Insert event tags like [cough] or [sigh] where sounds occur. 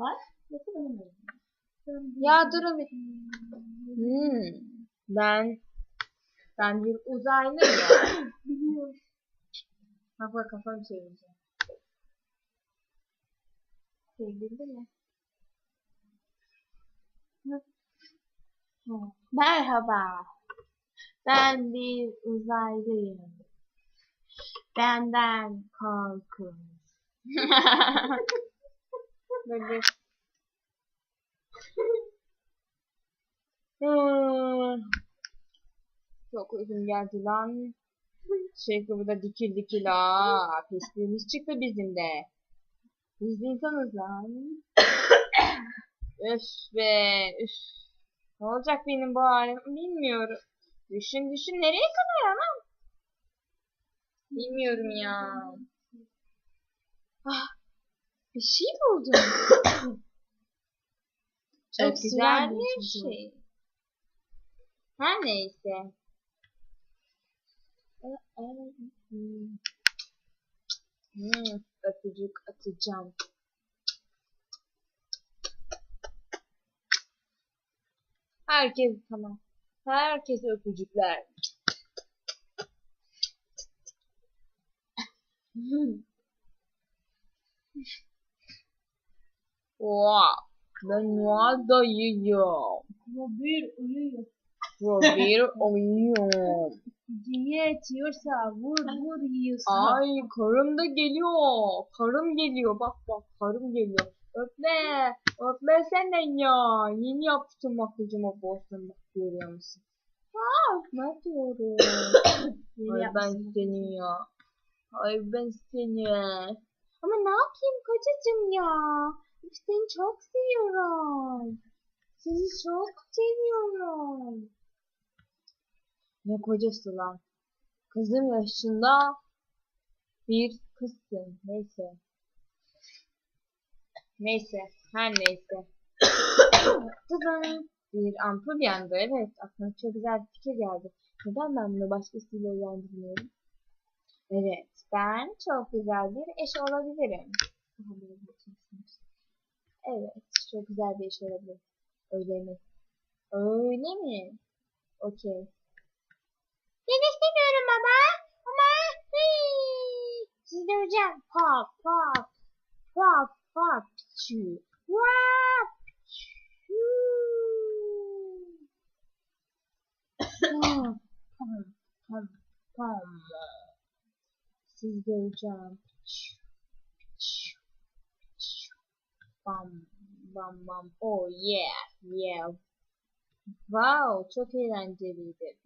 var. Yoksa benim mi? Ya durun bir. Hmm. Ben ben bir uzaylıyım. [coughs] Biliyorum. bak bak kafamı çevireceğim. Çevirdi mi? Merhaba. Ben bir uzaylıyım. Benden korkun. [laughs] Böyle. Hmm. Çok uykum geldi lan. Şey burada dikil dikil ha. Pisliğimiz çıktı bizim de. Biz insanız lan. öf be üf. Ne olacak benim bu halim bilmiyorum. Düşün düşün nereye kadar anam? Bilmiyorum ya. Ah, bir şey buldum. [coughs] Çok Hepsi güzel bir şey. Her neyse. Hmm, öpücük atacağım. Herkes tamam. Herkese öpücükler. [laughs] Ben Noah'da yiyorum. Ama bir uyuyor. Bu [laughs] bir oyun. Diyet yiyorsa vur vur yiyorsa. Ay karım da geliyor. Karım geliyor. Bak bak karım geliyor. Öpme. Öpme sen ya. Yeni yaptım makyajımı bozdum bak görüyor musun? Aa öpme diyorum. [coughs] Ay ben seni ya. Ay ben seni. Ama ne yapayım kocacığım ya? Seni çok seviyorum. Seni çok seviyorum. Ne kocası lan? Kızım yaşında bir kızsın. Neyse. Neyse. Her neyse. [coughs] Tıdın. Bir ampul yandı. Evet. Aklıma çok güzel bir fikir geldi. Neden ben bunu başkasıyla uyandırmıyorum? Evet. Ben çok güzel bir eş olabilirim. Evet. Çok güzel bir eş olabilirim. Öyle mi? Öyle mi? Okey. Ben istemiyorum baba. Ama hıy, sizi döveceğim. Pop pop. Pop pop. Pop pop pop pop. Sizi döveceğim. bum, bum, bum. Oh yeah, yeah. Wow, took it and deleted.